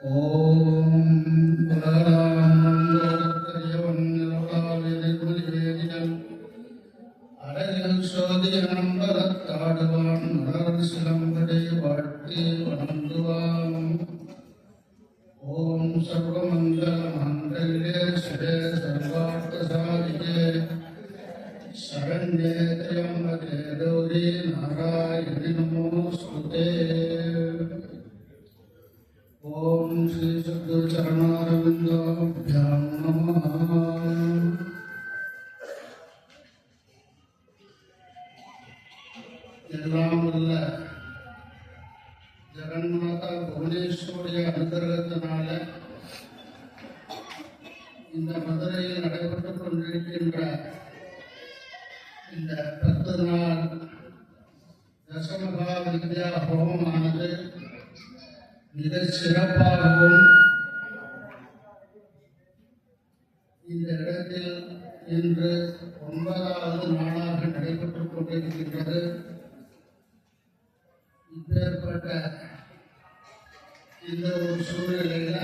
Oh. சிறப்பாகவும் இந்த இடத்தில் இன்று ஒன்பதாவது நாளாக நடைபெற்றுக் கொண்டிருக்கின்றது. இப்பேற்பட்ட இந்த ஒரு சூழ்நிலையில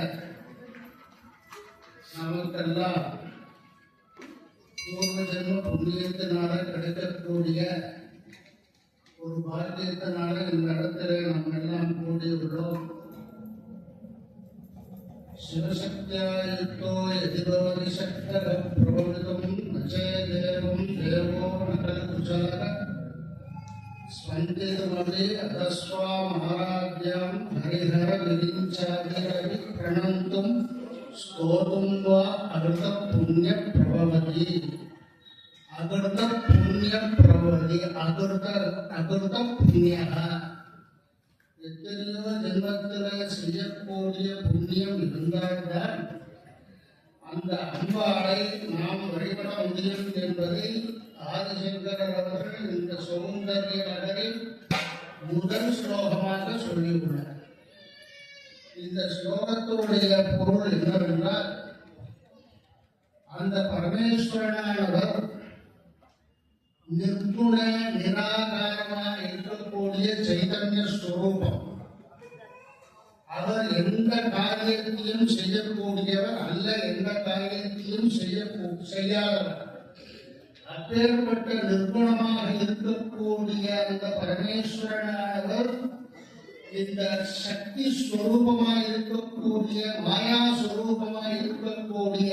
நமக்கெல்லாம் பூர்வ ஜென்ம புண்ணியத்தினால கிடைக்கக்கூடிய ஒரு பாக்கியத்தினால இந்த இடத்துல நம்ம எல்லாம் கூடியுள்ளோம். శివశక్త్యాయుక్తో యతిరోనిశక్తర ప్రభవితం నచే దేవం దేవో నటకుచల స్పందితమది అధస్వా మహారాజ్యాం హరిహర నిరించాదిరవి ప్రణంతుం స్తోతుం వా అగృత పుణ్య ప్రభవతి అగృత పుణ్య పుణ్య எத்தனையோ ஜென்மத்தில் செய்யக்கூடிய புண்ணியம் இருந்தால்தான் அந்த அம்பாளை நாம் வழிபட முடியும் என்பதை ஆதிசங்கரர் அவர்கள் இந்த சௌந்தரிய நகரில் முதல் ஸ்லோகமாக சொல்லியுள்ளார் இந்த ஸ்லோகத்தினுடைய பொருள் என்னவென்றால் அந்த பரமேஸ்வரனானவர் நிர்குண நிராகாரமாக இருக்கக்கூடிய சைதன்ய ஸ்வரூபம் அவர் எந்த காரியத்தையும் செய்யக்கூடியவர் அல்ல எந்த காரியத்தையும் செய்ய செய்யாதவர் அப்பேற்பட்ட நிர்குணமாக இருக்கக்கூடிய அந்த பரமேஸ்வரனானவர் இந்த சக்தி ஸ்வரூபமாக இருக்கக்கூடிய மாயா ஸ்வரூபமாக இருக்கக்கூடிய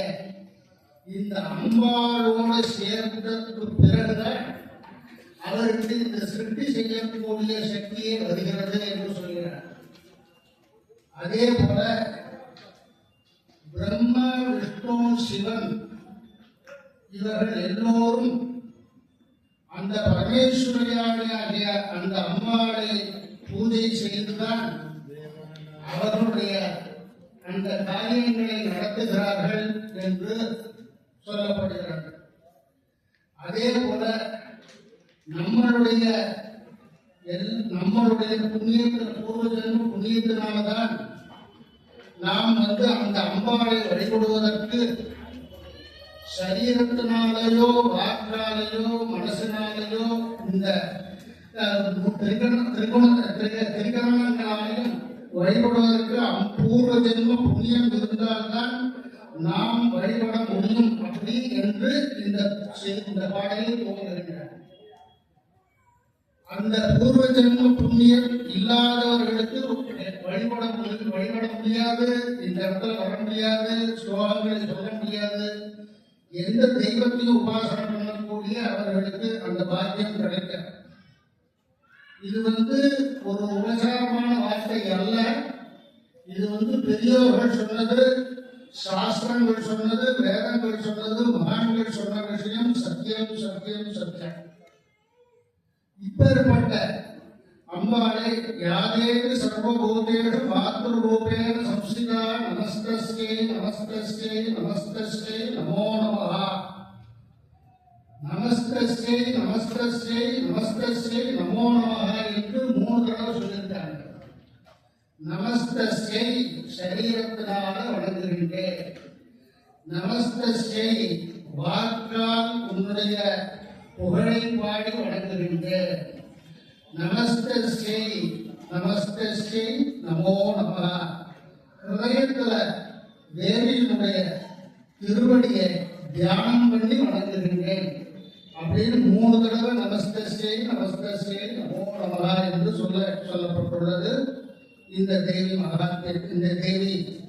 இந்த அம்பாளோட சேர்ந்ததுக்கு பிறகுதான் அவருக்கு இந்த சிருஷ்டி செய்யக்கூடிய சக்தியே வருகிறது என்று சொல்கிறார். அதே போல பிரம்மா விஷ்ணு சிவன் இவர்கள் எல்லோரும் அந்த பரமேஸ்வரியாகிய அந்த அம்மாவை பூஜை செய்துதான் அவர்களுடைய அந்த காரியங்களை நடத்துகிறார்கள் என்று சொல்லப்படுகிறார்கள் அதே போல நம்மளுடைய நம்மளுடைய புண்ணியத்தில் பூர்வ ஜென்ம புண்ணியத்தினால்தான் நாம் வந்து அந்த அம்பாவை வழிபடுவதற்கு சரீரத்தினாலேயோ வாக்காலேயோ மனசினாலேயோ இந்த திரிகரணங்களாலையும் வழிபடுவதற்கு பூர்வ ஜென்ம புண்ணியம் இருந்தால்தான் நாம் வழிபட முடியும் அப்படி என்று இந்த இந்த பாடலில் தோன்றுகிறார் அந்த பூர்வ ஜென்ம புண்ணியம் இல்லாதவர்களுக்கு வழிபட முடியும் வழிபட முடியாது இந்த இடத்துல வர முடியாது சுவாமிகளை சொல்ல முடியாது. எந்த தெய்வத்தையும் உபாசனை பண்ணக்கூடிய அவர்களுக்கு அந்த பாக்கியம் கிடைக்காது. இது வந்து ஒரு உபசாரமான வார்த்தை அல்ல. இது வந்து பெரியவர்கள் சொன்னது சாஸ்திரங்கள் சொன்னது வேதங்கள் சொன்னது மகான்கள் சொன்ன விஷயம் சத்தியம் சத்தியம் சத்தியம். இப்பேற்பட்ட அம்பாளை யாதேவி சர்வபூதேஷு மாத்ருரூபேண சம்ஸ்திதா நமஸ்தஸ்யை நமஸ்தஸ்யை நமஸ்தஸ்யை நமோ நமः நமஸ்தஸ்யை நமஸ்தஸ்யை நமஸ்தஸ்யை நமோ நமः என்று மூணு தடவை சொல்லியிருக்காங்க. நமஸ்தஸ்யை சரீரத்தினால வணங்குகின்றேன் நமஸ்தஸ்யை வாக்கால் உன்னுடைய புகழை பாடி வணங்குகின்றேன். நமஸ்தே நமஸ்தே நமோ நம ஹிருதயத்துல தேவியினுடைய திருவடியை தியானம் பண்ணி வணங்குகின்றேன். அப்படின்னு மூணு தடவை நமஸ்தே நமஸ்தே நமோ நமகா என்று சொல்ல சொல்லப்பட்டுள்ளது. இந்த தேவி மகாத்மிய இந்த தேவி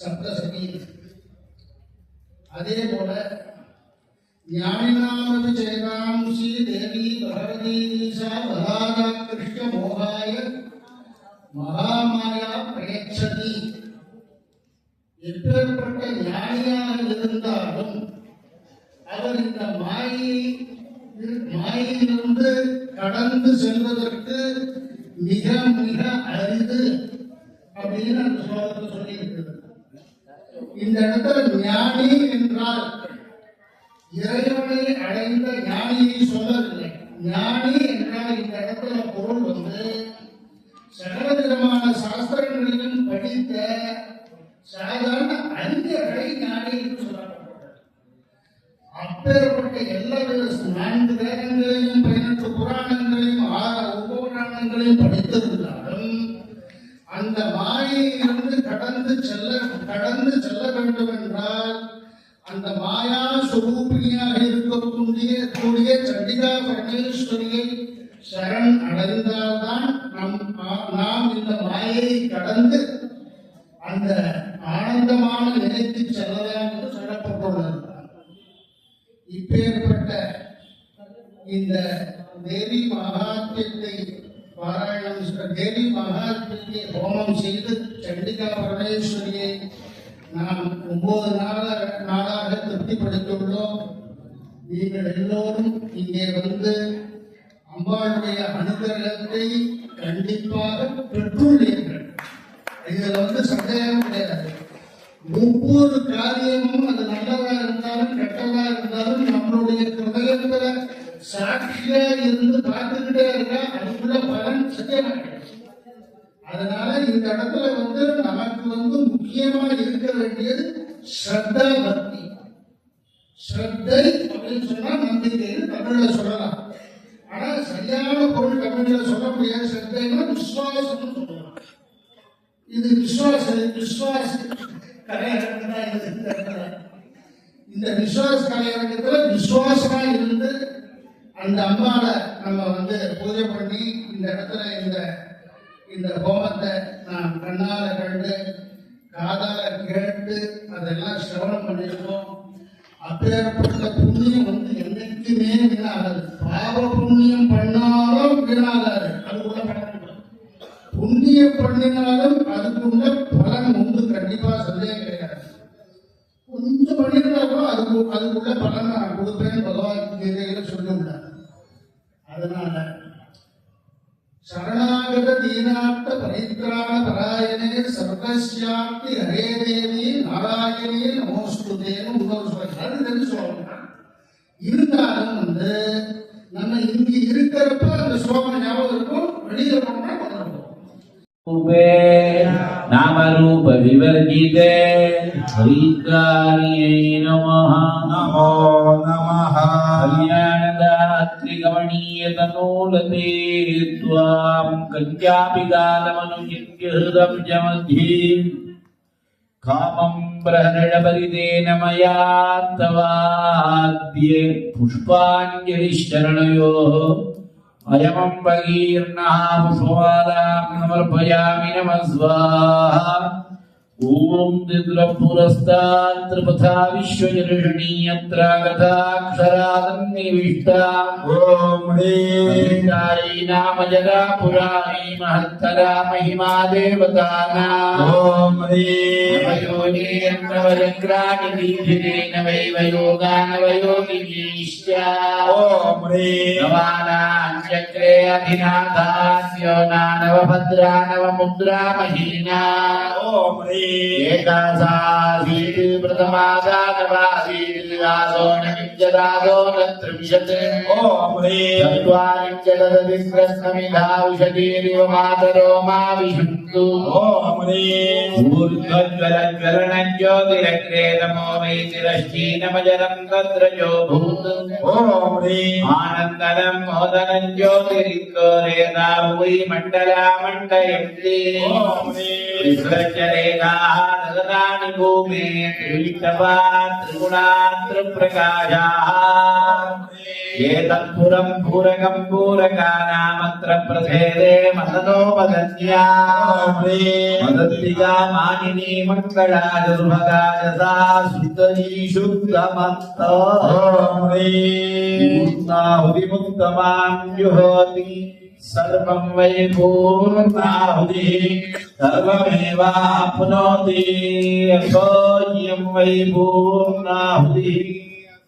சப்தசதி அதே போல ஞானினாமபி சேதாம்சி தேவி பகவதி ஈசா பலாதா கிருஷ்ண மோகாய மகாமாயா பிரயச்சதி. எப்பேற்பட்ட ஞானியாக இருந்தாலும் அவர் இந்த மாயை மாயிலிருந்து கடந்து செல்வதற்கு மிக மிக அரிது அப்படின்னு அந்த சோதனை சொல்லியிருக்கிறது. இந்த இடத்துல ஞானி என்றால் இறைவனை அடைந்த ஞானியை சொல்லவில்லை. ஞானி என்றால் இந்த இடத்துல பொருள் வந்து சகல விதமான சாஸ்திரங்களிலும் படித்த சாதாரண அறிஞர்களை ஞானி என்று சொல்லப்பட்டது. அப்பேற்பட்ட எல்லா வித நான்கு வேதங்களையும் பதினெட்டு புராணங்களையும் ஆறு உபபுராணங்களையும் படித்திருந்தாலும் அந்த மாயையிலிருந்து கடந்து செல்ல கடந்து செல்ல வேண்டும் என்றால் அந்த மாயா சுரூபிணியாக இருக்கக்கூடிய கூடிய சண்டிகா பரமேஸ்வரியை சரண் அடைந்தால்தான் நம் நாம் இந்த மாயையை கடந்து அந்த ஆனந்தமான நிலைக்கு செல்லலாம் என்று சொல்லப்பட்டுள்ளது. இப்பேற்பட்ட இந்த தேவி மகாத்மியத்தை பாராயணம் தேவி மகாத்மிக்கு ஹோமம் செய்து சண்டிகா பரமேஸ்வரியை நாம் ஒன்பது நாள நாளாக திருப்திப்படுத்தியுள்ளோம். நீங்கள் எல்லோரும் இங்கே வந்து அம்பாளுடைய அனுகிரகத்தை கண்டிப்பாக பெற்றுள்ளீர்கள். இதுல வந்து சந்தேகம் கிடையாது. ஒவ்வொரு காரியமும் அது நல்லதா இருந்தாலும் கெட்டதா இருந்தாலும் நம்மளுடைய ஹிருதயத்துல சாட்சியா இருந்து பார்த்துக்கிட்டே இருக்க அதுக்குள்ள பலன் சத்தியமா அதனால இந்த இடத்துல வந்து நமக்கு வந்து முக்கியமா இருக்க வேண்டியது ஸ்ரத்தா பக்தி. ஸ்ரத்தை அப்படின்னு சொன்னா நம்பிக்கைன்னு தமிழ்ல சொல்லலாம். ஆனா சரியான பொருள் தமிழ்ல சொல்ல முடியாது. ஸ்ரத்தைன்னா விசுவாசம்னு சொல்லலாம். இது விசுவாச விசுவாச கலையரங்கம் இந்த இடத்துல. இந்த விசுவாச கலையரங்கத்துல விசுவாசமா இருந்து அந்த அம்மாவை நம்ம வந்து பூஜை பண்ணி இந்த இடத்துல இந்த இந்த ஹோமத்தை நான் கண்ணால கண்டு காதால கேட்டு அதெல்லாம் சிரவணம் பண்ணியிருக்கோம். அப்பேற்பட்ட புண்ணியம் வந்து என்னைக்குமே வீணாகாது பாவ புண்ணியம் பண்ணாலும் வீணாகாது அதுக்குள்ள பலன் புண்ணியம் பண்ணினாலும் அதுக்குள்ள பலன் உண்டு. கண்டிப்பா சந்தேகம் கிடையாது. கொஞ்சம் பண்ணிருந்தாலும் அதுக்கு அதுக்குள்ள அதனால சரணாகத தீனாத்த பரித்ராண பராயணே சர்வசாப்தி ஹரே தேவி நாராயணே நமோஸ்துதேன்னு முதல் சொல்றாரு தெரிஞ்சு சொல்லணும் இருந்தாலும் வந்து நம்ம இங்க இருக்கிறப்ப அந்த ஸ்லோகம் ஞாபகம் இருக்கும் வெளியில போனோம்னா மறந்துடும் நமோ நமஹ கல்யாணதா രാത്രികമണീയതനോലതേ പുഷ്പാഞ്ജലിശരണയോ. അയമം ഭഗീർണ സമർപ്പയാമി നമസ്വാഹ ॐ दिग्रपुरस्तात् त्रिपथा विश्वजर्षणी यत्र गताक्षरादन्निविष्टा ॐ ह्रीं ै नाम जगा पुराणी महत्तरा महिमा देवतानाम् ॐ ह्रीं नवयोगेन्द्रवजग्राणि दीर्घिते नवैव योगानवयोगिनीश्च ॐ ह्रीं नवानाम् चक्रे अधिनाथास्यो नानवभद्रा नवमुद्रा महीना ॐ ह्रीं एकासासीत् प्रथमादानवासीत् आसो न विद्यदासो न त्रिंशत् ओम ह्रीं चत्वारिञ्चदधिस्रस्नमिधा उषधीरिव मातरो मा विशन्तु ओम ह्रीं ऊर्ध्वज्वलज्वलनज्योतिरग्रे नमो वै तिरश्चीनमजरं तद्रजो भूत् ओम ह्रीं आनन्दनं मोदनं ज्योतिरिक्तोरेदा भुवि मण्डला मण्डयन्ति ओम ह्रीं త్రిగుణాః రజతాని పూరకం పూరకానామత్ర ప్రసేదే మసనోపగత్యా మదత్తిగా మానిని మంగళాజుర్భగాజసా శుద్ధనీ శుద్ధమంతో मङ्गलाय सुभगाय सा सुन्दरी शुद्धमत्त ओम ह्रीं पूर्णाहुतिमुत्तमां जुहोति सर्वं वै पूर्णाहुतिः सर्वमेवाप्नोति अथोऽयं वै पूर्णाहुतिः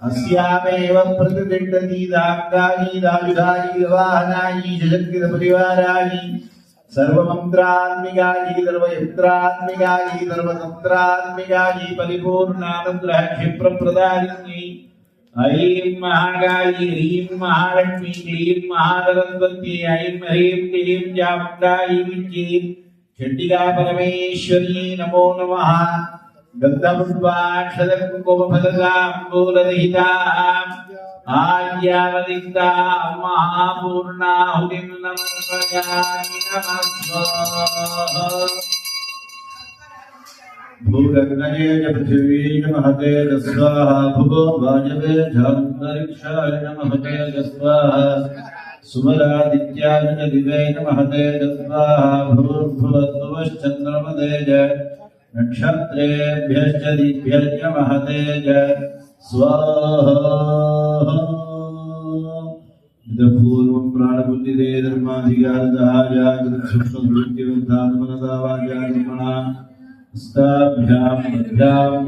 अस्यामेव प्रतिदिष्टतीदाङ्गानि दायुधानि वाहनानि जगद्गिरपरिवाराणि सर्वमन्त्रात्मिकानि सर्वयन्त्रात्मिकानि सर्वतन्त्रात्मिकानि परिपूर्णानन्दः क्षिप्रप्रदायिनी ஐம் மகாகாளி ஐம் மகாலட்சுமி ஐம் மகாதரஸ்வதி ஐம் ஹ்ரீம் கிளீம் ஜாமுண்டாயி விஞ்சி சண்டிகா பரமேஸ்வரி நமோ நம கந்தபுஷ்பாட்சதகுங்குமபதகாம்பூலதஹிதாம் ஆர்யாவதிந்தாம் மகாபூர்ணாஹுதிம் நமஸ்வஜாமி நமஸ்வா स्वाहा भूगग्नये च पृथिवी नमः ते स्वाहा भुवो वायवे झान्तरिक्षाय नमः ते स्वाहा सुमरादित्याय च दिवे नमः ते स्वाहा भूर्भुवस्सुवश्चन्द्रमदे च नक्षत्रेभ्यश्च दिभ्यश्च महते च स्वाहा इदपूर्वं प्राणबुद्धिदे ഹസ്താഭ്യാം മധ്യാം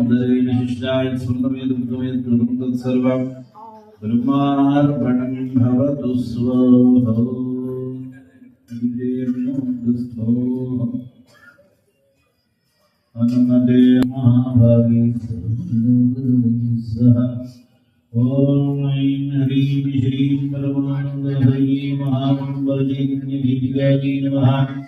പരമാനന്ദ ഹരീ മഹാമംബരീ നമഃ.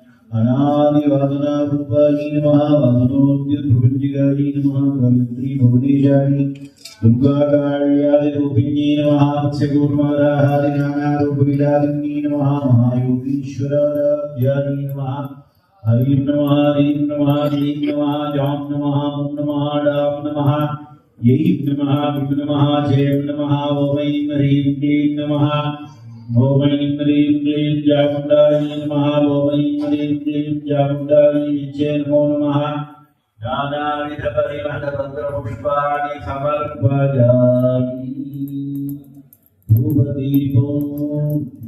അനാദിവാദനാഭൂപായി നമ വദനോദ്യപ്രപഞ്ചകാരി നമ കവിത്രീ ഭുവനേശാരി ദുർഗാകാഴ്യാദിരൂപിണ്യേ നമ മത്സ്യകൂർമാരാഹാദിനാനാരൂപവിലാദിന്യേ നമ മഹായോഗീശ്വരാരാധ്യായി നമ ഹരീം നമ ഹരീം നമ ഹരീം നമ ജാം നമ ഓം നമ ഡാം നമ യൈം നമ ऐं ह्रीं क्लीं चामुण्डायै नमः ॐ ऐं ह्रीं क्लीं चामुण्डायै नित्ये नमो नमः नानाविधपरिमलपत्रपुष्पाणि समर्पयामि धूपदीपो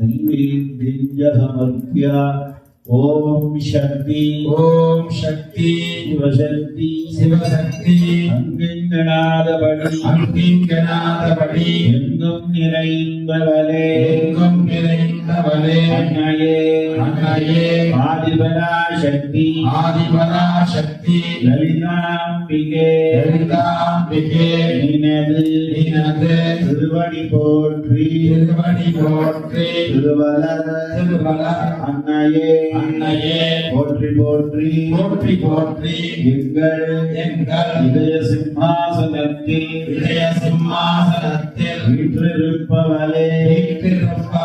नैवेद्यं च समर्प्य ஓம் சக்தி. ஓம் சக்தி. சிவசக்தி. சிவசக்தி. அங்கிங்கனாதபடி. அங்கிங்கனாதபடி. எங்கும் நிறைந்தவளே. எங்கும் நிறை நிறைந்தவளே அன்னையே அன்னையே ஆதிபரா சக்தி. ஆதிபரா சக்தி. லலிதாம்பிகே லலிதாம்பிகே நினது. நினது. திருவடி போற்றி. திருவடி போற்றி. திருவலர். திருவலர். அன்னையே. அன்னையே. போற்றி போற்றி. போற்றி போற்றி. எங்கள். எங்கள். இதய சிம்மாசனத்தில். விஜய சிம்மாசனத்தில். வீற்றிருப்பவளே. வீற்றிருப்பவளே.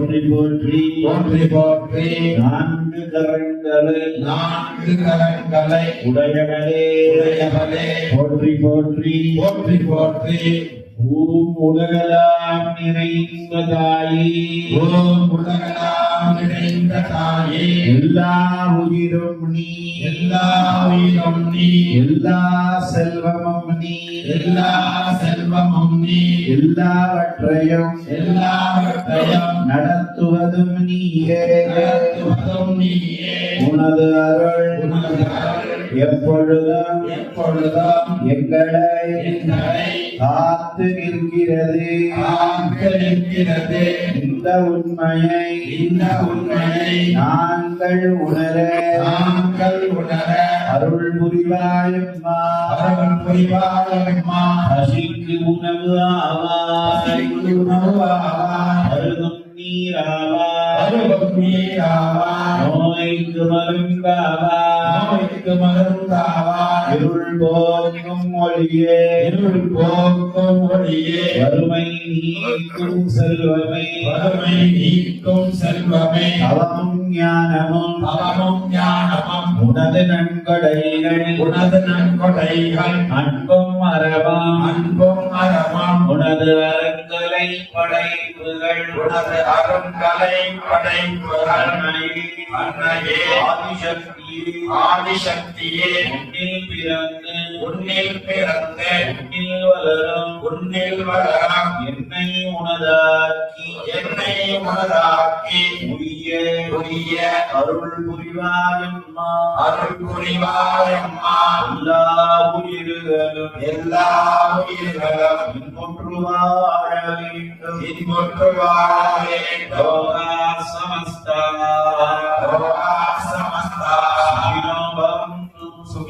போற்றி போற்றி. போற்றி போற்றி. நான்கு கரங்களை. நான்கு கரங்களை. உடையவளே உடையவளே போற்றி போற்றி. போற்றி போற்றி. பூம் உலகலாம் நிறைந்த தாயே ஓம் உலகலாம் நிறைந்த என்ற தாயே எல்லா உயிரும் நீ எல்லா உயிரும் நீ எல்லா செல்வமும் நீ எல்லா செல்வமும் நீ எல்லாவற்றையும் எல்லாவற்றையும் நடத்துவதும் நீயே. நடத்துவதும் நீயே. உனது அருள் உனது அருள் எப்பொழுதும் எப்பொழுதும் எங்களை எங்களை காத்து நிற்கிறது. ஆக்கிரமிக்கிறது இந்த உண்மையை இந்த உண்மையை நாங்கள் உணர நாங்கள் உணர அருள் புரிவாயம்மா. அருள் புரிவாயம்மா. பசிக்கு உணவு ஆவாய். உணவாவாய் அருகும் நீராவாய் அருளும் நீராவாய் நோய்க்கு மருந்தாவாய். நோய்க்கு மருந்தாவாய் இருள் போக்கும் ஒளியே. இருள் போக்கும் ஒளியே. வறுமை நீக்கும் செல்வமே. வறுமை நீக்கும் செல்வமே. அவமும் ஞானமும் அவமும் ஞானமும் உனது நன்கொடைகள் உனது நன்கொடைகள் அன்பும் அறவாம் அன்பும் அறமும் உனது அறங்கலை படைப்புகள் உனது அருங்கலை படைப்புகள் அன்னையே ஆதிசக்தியே ஆதிசக்தியே உன்னில் பிறந்து உன்னில் பிறந்து உன்னில் வளரும் உன்னில் வளரம் என்னை உனதாக்கி என்னை உனதாக்கி உரிய உரிய அருள் புரிவாயம்மா. அருள் புரிவாயம்மா. எல்லா உயிர்களும் எல்லா உயிர்களும் இன்புற்று வாழ வேண்டும். இன்புற்று வாழ வேண்டும் சமஸ்தா சமஸ்தா சுகினோ பவந்து சுகினோ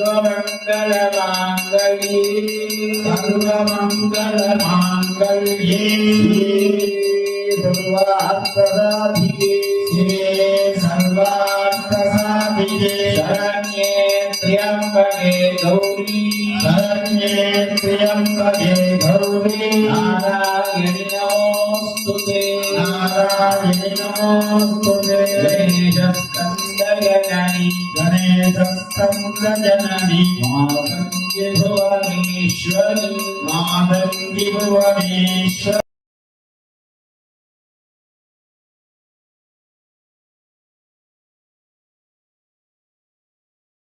எல்லோரும் வாழ்க இன்பமே சூழ்க இன்பமே சூழ்க எல்லோரும் வாழ்க எல்லோரும் வாழ்க இன்பமே சூழ்க இன்பமே சூழ்க எல்லோரும் வாழ்க எல்லோரும் வாழ்க சாந்தி சாந்தி சாந்தி ஓம் சாந்தி சாந்தி சாந்தி சர்வமங்கல மாங்கல்யே சர்வமங்கள மாங்கல்யே சர்வார்த்ததாதிகே சிவே சர்வார்த்த சாதிகே சரண்யே திரியம்பகே கௌரி சரண்யே திரியம்பகே கௌரி நாராயணி நமோஸ்துதே நாராயணி நமோஸ்துதே கணேசஸ்கந்தகணி கணேசஸ்கந்த सौन्दजननी मातङ्गि भुवनेश्वरी मातङ्गि भुवनेश्वरी